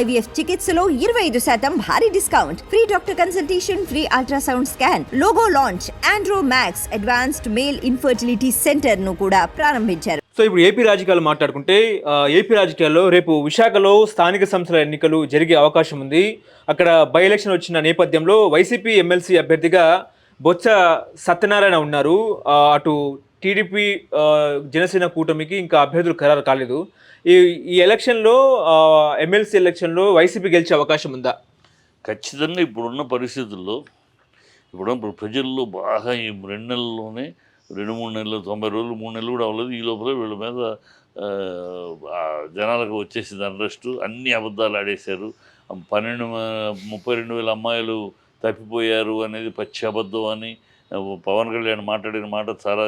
IVF చికిత్సలో ఇరవై ఐదు శాతం భారీ discount. Free doctor consultation free ultrasound scan logo launch Andro Max advanced male infertility సెంటర్ను కూడా ప్రారంభించారు. సో ఇప్పుడు ఏపీ రాజకీయాలు మాట్లాడుకుంటే ఏపీ రాజకీయాల్లో రేపు విశాఖలో స్థానిక సంస్థల ఎన్నికలు జరిగే అవకాశం ఉంది. అక్కడ బై ఎలక్షన్ వచ్చిన నేపథ్యంలో వైసీపీ ఎమ్మెల్సీ అభ్యర్థిగా బొత్స సత్యనారాయణ ఉన్నారు. అటు టీడీపీ జనసేన కూటమికి ఇంకా అభ్యర్థులు ఖరారు కాలేదు. ఈ ఈ ఎలక్షన్లో ఎమ్మెల్సీ ఎలక్షన్లో వైసీపీ గెలిచే అవకాశం ఉందా? ఖచ్చితంగా ఇప్పుడున్న పరిస్థితుల్లో ఇప్పుడు ఇప్పుడు ప్రజల్లో బాగా ఈ రెండు నెలల్లోనే రెండు మూడు నెలలు తొంభై రోజులు మూడు నెలలు కూడా అవ్వలేదు. ఈ లోపల వీళ్ళ మీద జనాలకు వచ్చేసింది అరెస్టు అన్ని అబద్ధాలు ఆడేశారు. పన్నెండు ముప్పై రెండు వేల అమ్మాయిలు తప్పిపోయారు అనేది పచ్చి అబద్ధం అని పవన్ కళ్యాణ్ మాట్లాడిన మాట చాలా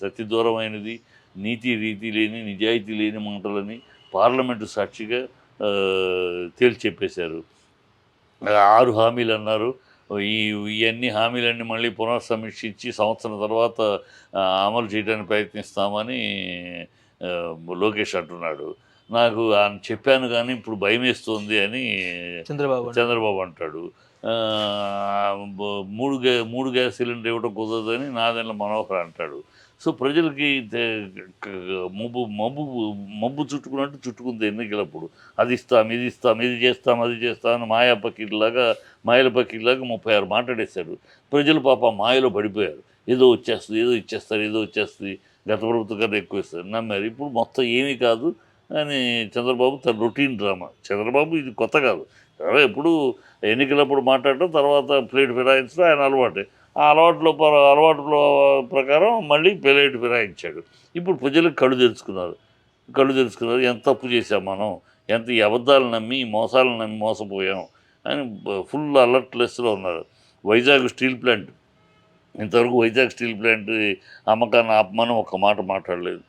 సత్యదూరమైనది నీతి రీతి లేని నిజాయితీ లేని మాటలని పార్లమెంటు సాక్షిగా తేల్చి చెప్పేశారు ఆరు హామీలు అన్నారు. ఈ ఇవన్నీ హామీలన్నీ మళ్ళీ పునఃసమీక్షించి సంవత్సరం తర్వాత అమలు చేయడానికి ప్రయత్నిస్తామని లోకేష్ అంటున్నాడు. నాకు ఆయన చెప్పాను కానీ ఇప్పుడు భయం వేస్తుంది అని చంద్రబాబు. చంద్రబాబు అంటాడు. మూడు గ్యా మూడు గ్యాస్ సిలిండర్ ఇవ్వడం కుదరదని నాదెండ్ల మనోహర్ అంటాడు. సో ప్రజలకి మబ్బు మబ్బు మబ్బు చుట్టుకున్నట్టు చుట్టుకుంది ఎన్నికలప్పుడు. అది ఇస్తాం ఇది ఇస్తాం ఇది చేస్తాం అది చేస్తాం అని మాయా పకీర్లాగా మాయల పకీర్లాగా ముప్పై ఆరు మాట్లాడేశారు ప్రజలు పాప మాయలో పడిపోయారు. ఏదో వచ్చేస్తుంది ఏదో ఇచ్చేస్తారు ఏదో వచ్చేస్తుంది. గత ప్రభుత్వం కన్నా ఎక్కువ ఇస్తారు. నమ్మారు. ఇప్పుడు మొత్తం ఏమీ కాదు అని చంద్రబాబు తన రొటీన్ డ్రామా. చంద్రబాబు ఇది కొత్త కాదు. అదే ఎప్పుడు ఎన్నికలప్పుడు మాట్లాడటం తర్వాత ప్లేట్ ఫిరాయించడం ఆయన అలవాటే. ఆ అలవాట్లో ప్ర- అలవాట్లో ప్రకారం మళ్ళీ ప్లేట్ ఫిరాయించాడు. ఇప్పుడు ప్రజలకు కళ్ళు తెలుసుకున్నారు కళ్ళు తెరుచుకున్నారు ఎంత తప్పు చేసాం మనం? ఎంత ఈ అబద్ధాలు నమ్మి మోసాలు మోసాలను నమ్మి మోసపోయాం? అని ఫుల్ అలర్ట్లెస్లో ఉన్నారు. వైజాగ్ స్టీల్ ప్లాంట్ ఇంతవరకు వైజాగ్ స్టీల్ ప్లాంట్ అమ్మకాన్ని ఆపమని ఒక మాట మాట్లాడలేదు.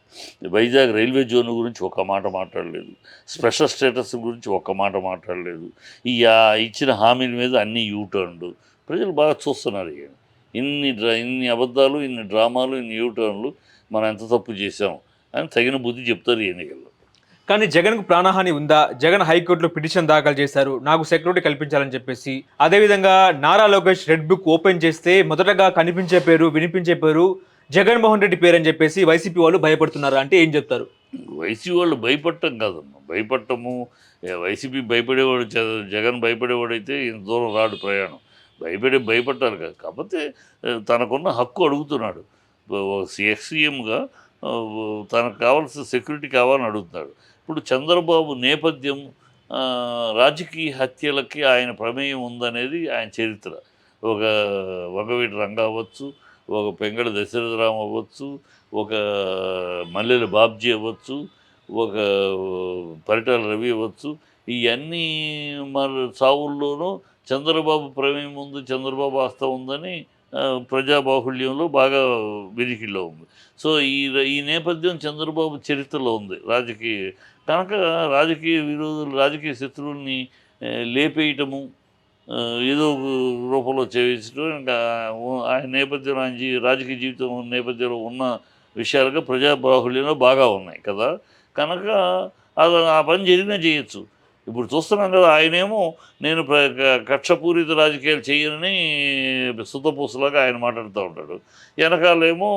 వైజాగ్ రైల్వే జోన్ గురించి ఒక మాట మాట్లాడలేదు. స్పెషల్ స్టేటస్ గురించి ఒక మాట మాట్లాడలేదు. ఈ ఇచ్చిన హామీల మీద అన్ని యూటర్న్లు. ప్రజలు బాగా చూస్తున్నారు ఇక. ఇన్ని డ్రా ఇన్ని అబద్ధాలు ఇన్ని డ్రామాలు ఇన్ని యూటర్న్లు మనం ఎంత తప్పు చేసాం అని తగిన బుద్ధి చెప్తారు ఈ ఎన్నికల్లో. కానీ జగన్కు ప్రాణహాని ఉందా? జగన్ హైకోర్టులో పిటిషన్ దాఖలు చేశారు. నాకు సెక్యూరిటీ కల్పించాలని చెప్పేసి. అదేవిధంగా Nara Lokesh red book open చేస్తే మొదటగా కనిపించే పేరు వినిపించే పేరు జగన్మోహన్ రెడ్డి పేరు అని చెప్పేసి వైసీపీ వాళ్ళు భయపడుతున్నారు? అంటే ఏం చెప్తారు? వైసీపీ వాళ్ళు భయపడటం కాదమ్మా. భయపడటము వైసీపీ భయపడేవాడు జగన్ భయపడేవాడైతే ఇంత దూరం రాడు ప్రయాణం. భయపడే భయపడ్డారు కాదు. కాకపోతే తనకున్న హక్కు అడుగుతున్నాడు. ఎక్స్సీఎంగా తనకు కావాల్సిన సెక్యూరిటీ కావాలని అడుగుతున్నాడు. ఇప్పుడు చంద్రబాబు నేపథ్యం రాజకీయ హత్యలకి ఆయన ప్రమేయం ఉందనేది ఆయన చరిత్ర. ఒక వగవీటి రంగ అవ్వచ్చు ఒక పెంగళ దశరథరామ్ అవ్వచ్చు ఒక మల్లెల బాబ్జీ అవ్వచ్చు ఒక పరిటాల రవి అవ్వచ్చు. ఇవన్నీ మన చావుల్లోనూ చంద్రబాబు ప్రమేయం ఉంది చంద్రబాబు ఆస్థ ఉందని ప్రజాబాహుళ్యంలో బాగా వెలికిలో ఉంది. సో ఈ ఈ నేపథ్యం చంద్రబాబు చరిత్రలో ఉంది రాజకీయ కనుక రాజకీయ విరోధులు రాజకీయ శత్రువుల్ని లేపేయటము ఏదో రూపంలో చేయించడం ఇంకా ఆయన నేపథ్యంలో ఆయన జీ రాజకీయ జీవితం నేపథ్యంలో ఉన్న విషయాలుగా ప్రజాబాహుళ్యంలో బాగా ఉన్నాయి కదా. కనుక అది ఆ పని జరిగినా చేయొచ్చు. ఇప్పుడు చూస్తున్నాం కదా ఆయనేమో నేను ప్ర- కక్షపూరిత రాజకీయాలు చేయనని సుతపూసలాగా ఆయన మాట్లాడుతూ ఉంటాడు. వెనకాలేమో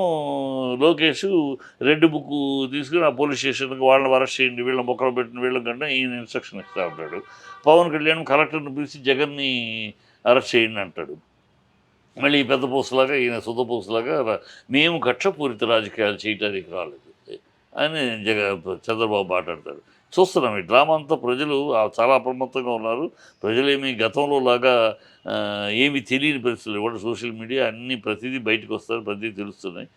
లోకేష్ రెడ్ బుక్ తీసుకుని ఆ పోలీస్ స్టేషన్కి వాళ్ళని అరెస్ట్ చేయండి వీళ్ళని మొక్కలు పెట్టిన వీళ్ళకంటే ఈయన ఇన్స్ట్రక్షన్ ఇస్తూ ఉంటాడు. పవన్ కళ్యాణ్ కలెక్టర్ని పిలిచి జగన్ని అరెస్ట్ చేయండి అంటాడు. మళ్ళీ ఈ పెద్ద పూసలాగా ఈయన సుతపూసలాగా మేము కక్షపూరిత రాజకీయాలు చేయటానికి రాలేదు. అని జగ చంద్రబాబు మాట్లాడతాడు. చూస్తున్నాం ఈ డ్రామా అంతా ప్రజలు చాలా అప్రమత్తంగా ఉన్నారు. ప్రజలేమి గతంలో లాగా ఏమి ఏమీ తెలియని పరిస్థితులు ఇవాళ సోషల్ మీడియా అన్నీ ప్రతిదీ బయటకు వస్తారు ప్రతిదీ తెలుస్తున్నాయి.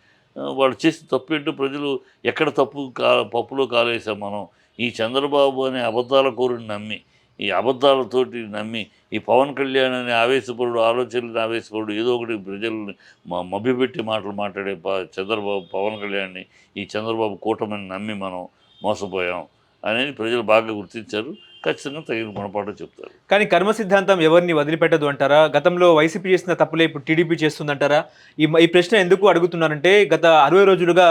వాళ్ళు చేసిన తప్పు ఏంటో ప్రజలు ఎక్కడ తప్పు కా పప్పులో కాలేసాం మనం. ఈ చంద్రబాబు అనే అబద్ధాల కోరిని నమ్మి ఈ అబద్ధాలతోటి నమ్మి ఈ పవన్ కళ్యాణ్ అనే ఆవేశపరుడు ఆలోచనలు ఆవేశపరుడు ఏదో ఒకటి ప్రజల్ని మ- మభ్యపెట్టి మాటలు మాట్లాడే ప చంద్రబాబు పవన్ కళ్యాణ్ని ఈ చంద్రబాబు కూటమిని నమ్మి మనం మోసపోయాం అనేది ప్రజలు బాగా గుర్తించారు. ఖచ్చితంగా తగిన గుణపాఠం చెప్తారు. కానీ కర్మ సిద్ధాంతం ఎవరిని వదిలిపెట్టదు అంటారా? గతంలో వైసీపీ చేసిన తప్పులే ఇప్పుడు టీడీపీ చేస్తుందంటారా? ఈ ఈ ప్రశ్న ఎందుకు అడుగుతున్నారంటే గత అరవై రోజులుగా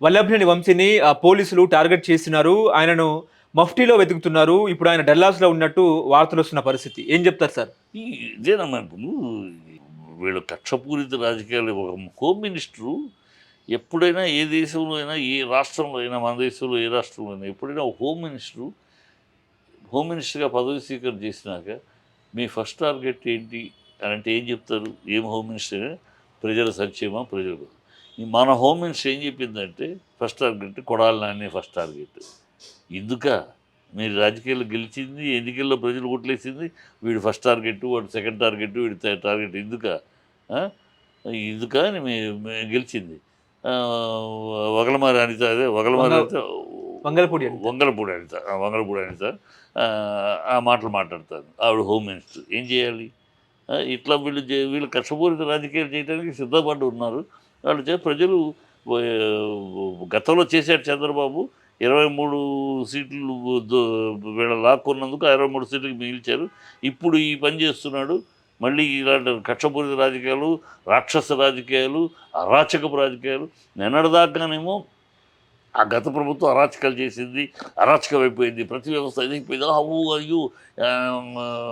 వల్లభనేని వంశీని ఆ, పోలీసులు టార్గెట్ చేస్తున్నారు ఆయనను మఫ్టీలో వెతుకుతున్నారు. ఇప్పుడు ఆయన డల్లాస్లో ఉన్నట్టు వార్తలు వస్తున్న పరిస్థితి. ఏం చెప్తారు సార్? ఇదేనమ్మా ఇప్పుడు వీళ్ళు కక్షపూరిత రాజకీయాలు ఒక హోమ్ మినిస్టరు ఎప్పుడైనా ఏ దేశంలో అయినా ఏ రాష్ట్రంలో అయినా మన దేశంలో ఏ రాష్ట్రంలో అయినా ఎప్పుడైనా హోమ్ మినిస్టరు హోమ్ మినిస్టర్గా పదవి స్వీకారం చేసినాక మీ ఫస్ట్ టార్గెట్ ఏంటి అని అంటే ఏం చెప్తారు? ఏం హోమ్ మినిస్టర్ ప్రజల సంక్షేమ ప్రజల మన హోమ్ మినిస్టర్ ఏం చెప్పిందంటే ఫస్ట్ టార్గెట్ కొడాలి నాన్నే ఫస్ట్ టార్గెట్. ఎందుక మీరు రాజకీయాల్లో గెలిచింది ఎన్నికల్లో ప్రజలు ఓట్లేసింది వీడు ఫస్ట్ టార్గెట్ వాడు సెకండ్ టార్గెట్ వీడి థర్డ్ టార్గెట్ ఎందుక? ఎందుక అని గెలిచింది. వగలమారి అనిత అదే వగలమారి వంగలపూడి. వంగలపూడి అనిత ఆ, వంగలపూడి అనిత ఆ, మాటలు మాట్లాడతారు. ఆవిడ హోమ్ మినిస్టర్ ఏం చేయాలి? ఇట్లా వీళ్ళు వీళ్ళు కష్టపూరిత రాజకీయాలు చేయడానికి సిద్ధపడి ఉన్నారు. వాళ్ళు ప్రజలు గతంలో చేశాడు చంద్రబాబు ఇరవై మూడు సీట్లు దో- వీళ్ళ లాక్కున్నందుకు ఇరవై మూడు సీట్లకి మిగిల్చారు. ఇప్పుడు ఈ పని చేస్తున్నాడు. మళ్ళీ ఇలాంటి కక్షపూరిత రాజకీయాలు రాక్షస రాజకీయాలు అరాచకపు రాజకీయాలు నిన్నటిదాకానేమో ఆ గత ప్రభుత్వం అరాచకాలు చేసింది అరాచకం అయిపోయింది ప్రతి వ్యవస్థ ఇదైపోయింది అవు అయ్యో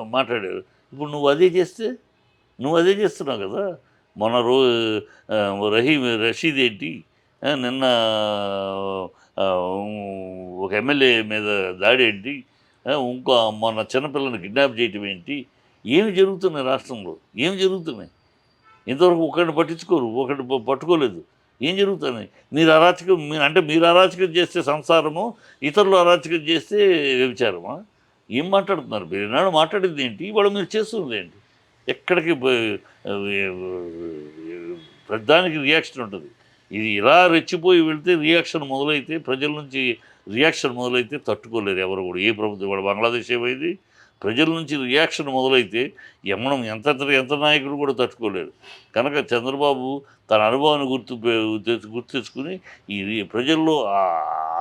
మాట్లాడారు. ఇప్పుడు నువ్వు అదే చేస్తే నువ్వు అదే చేస్తున్నావు కదా. మొన్న రో రహీ రషీద్ ఏంటి? నిన్న ఒక ఎమ్మెల్యే మీద దాడి ఏంటి? ఇంకో మొన్న చిన్నపిల్లని కిడ్నాప్ చేయటం ఏంటి? ఏమి జరుగుతున్నాయి రాష్ట్రంలో? ఏమి జరుగుతున్నాయి? ఇంతవరకు ఒకరిని పట్టించుకోరు ఒకరిని పట్టుకోలేదు. ఏం జరుగుతున్నాయి? మీరు అరాచకం మీరు అంటే మీరు అరాచకం చేస్తే సంసారము ఇతరులు అరాచకం చేస్తే వ్యభిచారమా? ఏం మాట్లాడుతున్నారు? మీరు నాడు మాట్లాడింది ఏంటి? ఇవాళ మీరు చేస్తుంది ఏంటి? ఎక్కడికి పో- ప్రధానికి రియాక్షన్ ఉంటుంది. ఇది ఇలా రెచ్చిపోయి వెళితే రియాక్షన్ మొదలైతే ప్రజల నుంచి రియాక్షన్ మొదలైతే తట్టుకోలేరు ఎవరు కూడా. ఏ ప్రభుత్వం ఇవాళ బంగ్లాదేశ్ ఏమైంది? ప్రజల నుంచి రియాక్షన్ మొదలైతే ఎమ్మడం ఎంత ఎంత నాయకుడు కూడా తట్టుకోలేరు కనుక చంద్రబాబు తన అనుభవాన్ని గుర్తు తె- గుర్తు తెచ్చుకుని ఈ ప్రజల్లో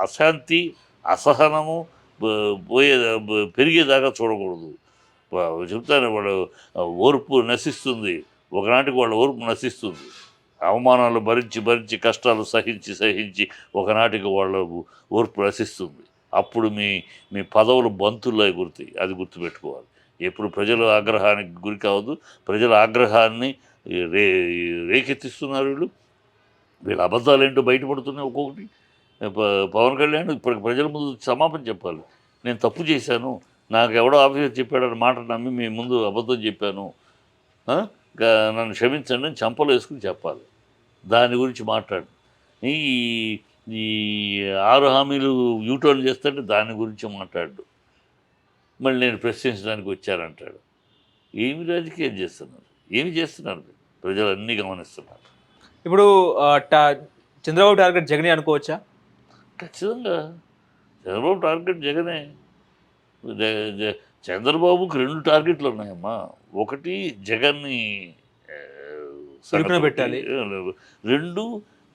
అశాంతి అసహనము పోయే పెరిగేదాకా చూడకూడదు. చెప్తాను వాళ్ళు ఓర్పు నశిస్తుంది. ఒకనాటికి వాళ్ళ ఓర్పు నశిస్తుంది. అవమానాలు భరించి భరించి కష్టాలు సహించి సహించి ఒకనాటికి వాళ్ళ ఓర్పు రసిస్తుంది. అప్పుడు మీ మీ పదవులు బంతుల్లో గుర్తాయి అది గుర్తుపెట్టుకోవాలి. ఎప్పుడు ప్రజల ఆగ్రహానికి గురి కావద్దు. ప్రజల ఆగ్రహాన్ని రే రేకెత్తిస్తున్నారు వీళ్ళు. వీళ్ళ అబద్ధాలు ఏంటో బయటపడుతున్నాయి ఒక్కొక్కటి. ప- పవన్ కళ్యాణ్ ఇప్పుడు ప్రజల ముందు సమాపం చెప్పాలి. నేను తప్పు చేశాను. నాకు ఎవడో ఆఫీసర్ చెప్పాడని మాట నమ్మి మీ ముందు అబద్ధం చెప్పాను. నన్ను క్షమించండి అని చంపలు వేసుకుని చెప్పాలి. దాని గురించి మాట్లాడు. ఈ ఈ ఆరు హామీలు యూటర్న్ చేస్తుంటే దాని గురించి మాట్లాడు. మళ్ళీ నేను ప్రశ్నించడానికి వచ్చానంటాడు. ఏమి రాజకీయం చేస్తున్నారు? ఏమి చేస్తున్నారు? ప్రజలు అన్నీ గమనిస్తున్నారు. ఇప్పుడు చంద్రబాబు టార్గెట్ జగనే అనుకోవచ్చా? ఖచ్చితంగా. చంద్రబాబు టార్గెట్ జగనే. చంద్రబాబుకి రెండు టార్గెట్లు ఉన్నాయమ్మా. ఒకటి జగన్ని ఇరుకున పెట్టాలి. రెండు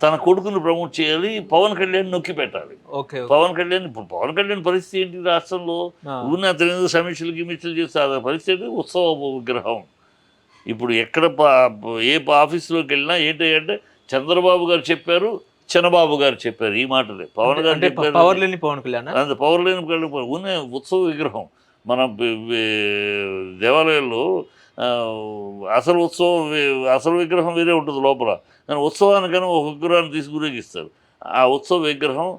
తన కొడుకును ప్రమోట్ చేయాలి పవన్ కళ్యాణ్ నొక్కి పెట్టాలి. పవన్ కళ్యాణ్ ఇప్పుడు పవన్ కళ్యాణ్ పరిస్థితి ఏంటి రాష్ట్రంలో. ఊరిని అతను సమీక్షలు గిమిక్షలు చేస్తే ఆ పరిస్థితి ఉత్సవ విగ్రహం ఇప్పుడు ఎక్కడ ఏ ఆఫీసులోకి వెళ్ళినా ఏంటంటే చంద్రబాబు గారు చెప్పారు చంద్రబాబు గారు చెప్పారు ఈ మాటలే. పవన్ గారు అంటే పవర్ లేని పవన్ కళ్యాణ్ అంత పవర్ లేని కళ్ళు ఉన్న ఉత్సవ విగ్రహం. మన దేవాలయాల్లో అసలు ఉత్సవం వే- అసలు విగ్రహం వేరే ఉంటుంది లోపల. కానీ ఉత్సవానికైనా ఒక విగ్రహాన్ని తీసుకురేగిస్తారు ఆ ఉత్సవ విగ్రహం